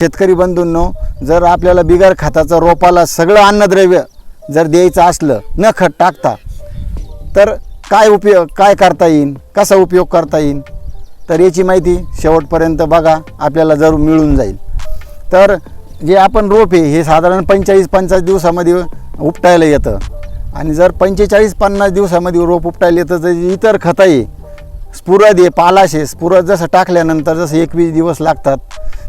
शेतकरी बंधूंनो जर आपल्याला बिगर खताचं रोपाला सगळं अन्नद्रव्य जर द्यायचं असलं न खत टाकता तर काय उपयोग काय करता येईल कसा उपयोग करता येईल तर याची माहिती शेवटपर्यंत बघा आपल्याला जरूर मिळून जाईल. तर जे आपण रोप आहे हे साधारण पंचेचाळीस पन्नास दिवसामध्ये उपटायला येतं. आणि जर पंचेचाळीस पन्नास दिवसामध्ये रोप उपटायला येतं तर इतर खतं आहे स्फुरद आहे पालाश आहे स्फुरद जसं टाकल्यानंतर जसं एकवीस दिवस लागतात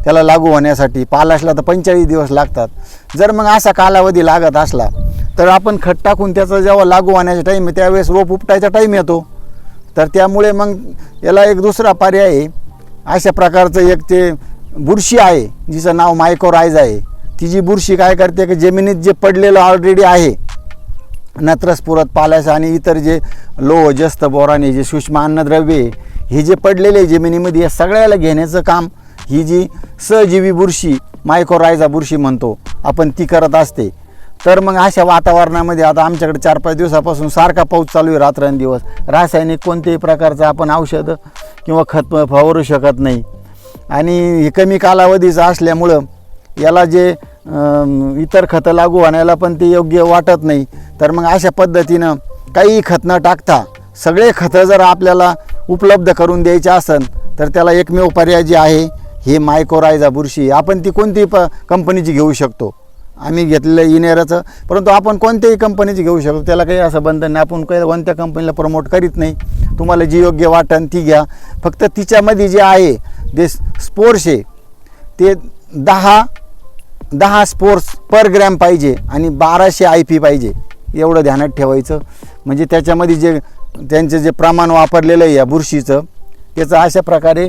त्याला लागू होण्यासाठी पालाशला तर पंचेचाळीस दिवस लागतात. जर मग असा कालावधी लागत असला तर आपण खत टाकून त्याचा जेव्हा लागू होण्याचा टाईम आहे त्यावेळेस रोप उपटायचा टाईम येतो. तर त्यामुळे मग याला एक दुसरा पर्याय आहे. अशा प्रकारचं एक ते बुरशी आहे जिचं नाव मायकोरायज आहे. ती जी बुरशी काय करते की जमिनीत जे पडलेलं ऑलरेडी आहे नत्रस्फुरद पालास आणि इतर जे लोह जस्त बोराने जे सूक्ष्म अन्नद्रव्ये हे जे पडलेले आहे जमिनीमध्ये या सगळ्याला घेण्याचं काम ही जी सहजीवी बुरशी मायकोरायझा बुरशी म्हणतो आपण ती करत असते. तर मग अशा वातावरणामध्ये आता आमच्याकडे चार पाच दिवसापासून सारखा पाऊस चालू आहे रात्रंदिवस. रासायनिक कोणत्याही प्रकारचं आपण औषधं किंवा खत फवारू शकत नाही. आणि हे कमी कालावधीचं असल्यामुळं याला जे इतर खतं लागू होण्याला पण ते योग्य वाटत नाही. तर मग अशा पद्धतीनं काही खत न टाकता सगळे खतं जर आपल्याला उपलब्ध करून द्यायचे असेल तर त्याला एकमेव पर्याय जे आहे हे मायकोरायझा बुरशी आपण ती कोणतीही प कंपनीची घेऊ शकतो. आम्ही घेतलेलं इनेराचं परंतु आपण कोणत्याही कंपनीची घेऊ शकतो. त्याला काही असं बंधन नाही. आपण काही कोणत्या कंपनीला प्रमोट करीत नाही. तुम्हाला जी योग्य वाटन ती घ्या. फक्त तिच्यामध्ये जे आहे जे स्पोर्स आहे ते दहा दहा स्पोर्स पर ग्रॅम पाहिजे आणि बाराशे आय पी पाहिजे. एवढं ध्यानात ठेवायचं. म्हणजे त्याच्यामध्ये जे त्यांचं जे प्रमाण वापरलेलं आहे या बुरशीचं त्याचं अशा प्रकारे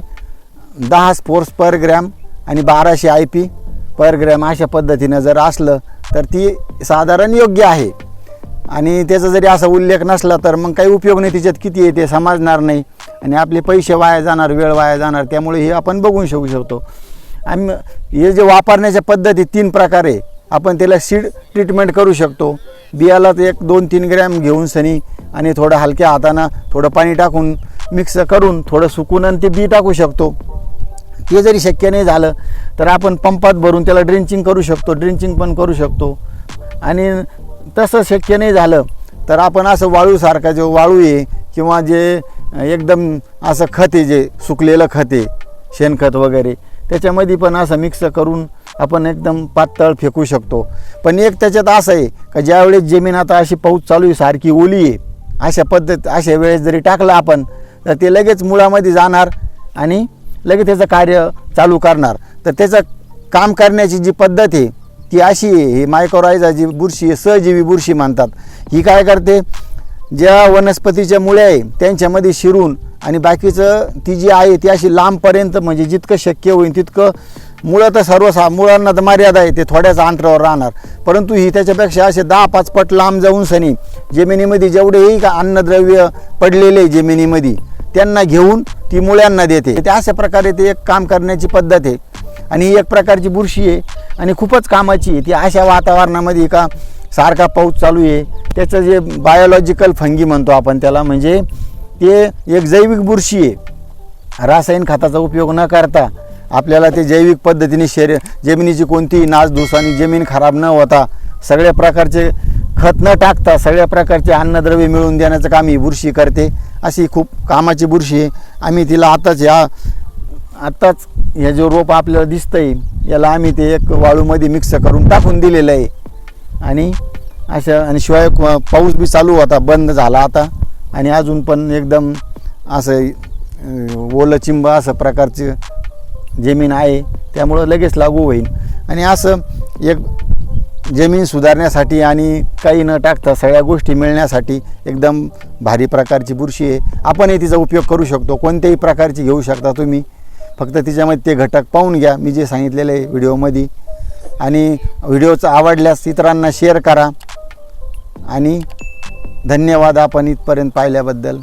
दहा स्पोर्स पर ग्रॅम आणि बाराशे आय पी पर ग्रॅम अशा पद्धतीनं जर असलं तर ती साधारण योग्य आहे. आणि त्याचा जरी असा उल्लेख नसला तर मग काही उपयोग नाही तिच्यात किती आहे ते समजणार नाही. आणि आपले पैसे वाया जाणार वेळ वाया जाणार त्यामुळे हे आपण बघून शकू शकतो. आणि हे जे वापरण्याच्या पद्धती तीन प्रकारे आपण त्याला सीड ट्रीटमेंट करू शकतो. बियाला एक दोन तीन ग्रॅम घेऊन सनी आणि थोडं हलक्या हातानं थोडं पाणी टाकून मिक्स करून थोडं सुकून आणि ते बी टाकू शकतो. ते जरी शक्य नाही झालं तर आपण पंपात भरून त्याला ड्रिंचिंग करू शकतो ड्रिंचिंग पण करू शकतो. आणि तसं शक्य नाही झालं तर आपण असं वाळूसारखा जो वाळू आहे किंवा जे एकदम असं खत आहे जे सुकलेलं खत आहे शेणखत वगैरे त्याच्यामध्ये पण असं मिक्स करून आपण एकदम पातळ फेकू शकतो. पण एक त्याच्यात असं आहे का ज्यावेळेस जमीन आता अशी पाऊस चालू आहे सारखी ओली आहे अशा पद्धत अशा वेळेस जरी टाकलं आपण तर ते लगेच मुळामध्ये जाणार आणि लगेच त्याचं कार्य चालू करणार. तर त्याचं काम करण्याची जी पद्धत आहे ती अशी आहे ही मायक्रोरायझा जी बुरशी सहजीवी बुरशी म्हणतात. ही काय करते ज्या वनस्पतीच्या मुळे आहे त्यांच्यामध्ये शिरून आणि बाकीचं ती जी आहे ती अशी लांबपर्यंत म्हणजे जितकं शक्य होईल तितकं मुळं तर सर्वसा मुळांना तर मर्यादा आहे ते थोड्याच अंतरावर राहणार. परंतु ही त्याच्यापेक्षा असे दहा पाच पट लांब जाऊन सनी जमिनीमध्ये जेवढेही का अन्नद्रव्य पडलेले जमिनीमध्ये त्यांना घेऊन ती मुळ्यांना देते. ते अशा प्रकारे ते एक काम करण्याची पद्धत आहे. आणि ही एक प्रकारची बुरशी आहे. आणि खूपच कामाची आहे. ती अशा वातावरणामध्ये का सारखा पाऊस चालू आहे. त्याचं जे बायोलॉजिकल फंगी म्हणतो आपण त्याला म्हणजे ते एक जैविक बुरशी आहे. रासायनिक खताचा उपयोग न करता आपल्याला ते जैविक पद्धतीने शरीर जमिनीची कोणतीही नासधूस आणि जमीन खराब न होता सगळ्या प्रकारचे खत न टाकता सगळ्या प्रकारचे अन्नद्रव्य मिळवून देण्याचं काम ही बुरशी करते. अशी खूप कामाची बुरशी आहे. आम्ही तिला आताच या आत्ताच हे जो रोप आपल्याला दिसतंय याला आम्ही ते एक वाळूमध्ये मिक्स करून टाकून दिलेलं आहे. आणि अशा आणि शिवाय पाऊस बी चालू होता बंद झाला आता. आणि अजून पण एकदम असं ओलं चिंब असं प्रकारचं जमीन आहे. त्यामुळं लगेच लागू होईल. आणि असं एक जमीन सुधारण्यासाठी आणि काही न टाकता सगळ्या गोष्टी मिळण्यासाठी एकदम भारी प्रकारची बुरशी आहे. आपणही तिचा उपयोग करू शकतो. कोणत्याही प्रकारची घेऊ शकता तुम्ही. फक्त तिच्यामध्ये ते घटक पाहून घ्या. मी जे सांगितलेलं आहे व्हिडिओमध्ये. आणि व्हिडिओचं आवडल्यास इतरांना शेअर करा. आणि धन्यवाद आपण इथपर्यंत पाहिल्याबद्दल.